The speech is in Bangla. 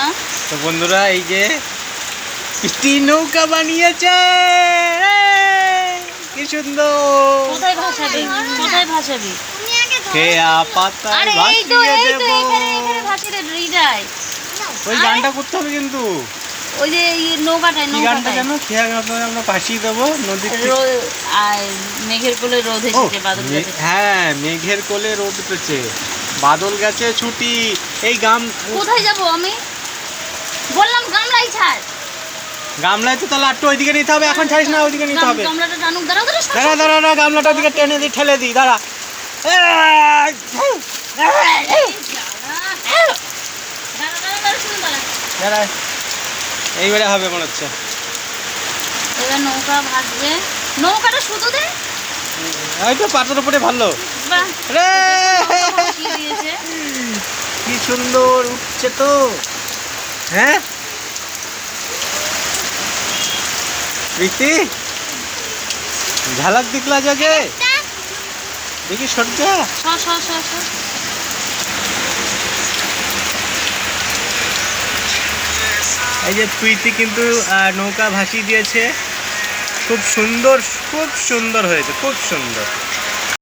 না? তো বন্ধুরা এই যে পিস্টি নৌকা বানিয়েছে! কি সুন্দর! কোথায় ভাসাবি? কোথায় ভাসাবি? খেয়া পাতায় আরে এই তো ভাসিয়ে এই তো এখানে এখানে ভাসিয়ে দে রিডাই ওই গানটা করতে হবে কিন্তু। ওই যে নৌকাটায় কি গানটা যেন? খেয়া পাতায় আমরা ভাসিয়ে দেবো? নদীর আর মেঘের কোলে রোদ এসেছে বাদল গেছে। হ্যাঁ মেঘের কোলে রোদ উঠেছে। বাদল গেছে ছুটি। এই গাম কোথায় যাব আমি? বললাম গামলাই ছাড়। গামলায় তো তাহলে একটু ওইদিকে নিতে হবে এখন ছাড়িস না ওইদিকে নিতে হবে। গামলাটা টানুক দাঁড়াও দাঁড়াও দাঁড়া দাঁড়া দাঁড়া গামলাটা ওদিকে টেনে দিই ঠেলে দিই দাঁড়া। দাঁড়া, এইবারে হবে মনে হচ্ছে। এবার নৌকা ভাসবে। নৌকাটা শুধু দে। ওই তো পাতার উপরে ভালো রে! কি সুন্দর উঠছে তো। হ্যাঁ? প্রীতি? ঝালাক দিকলা জাগে? দেখি সজ্জা সর, সর, সর, সর। এই যে প্রীতি কিন্তু নৌকা ভাসিয়ে দিয়েছে। খুব সুন্দর খুব সুন্দর হয়েছে খুব সুন্দর।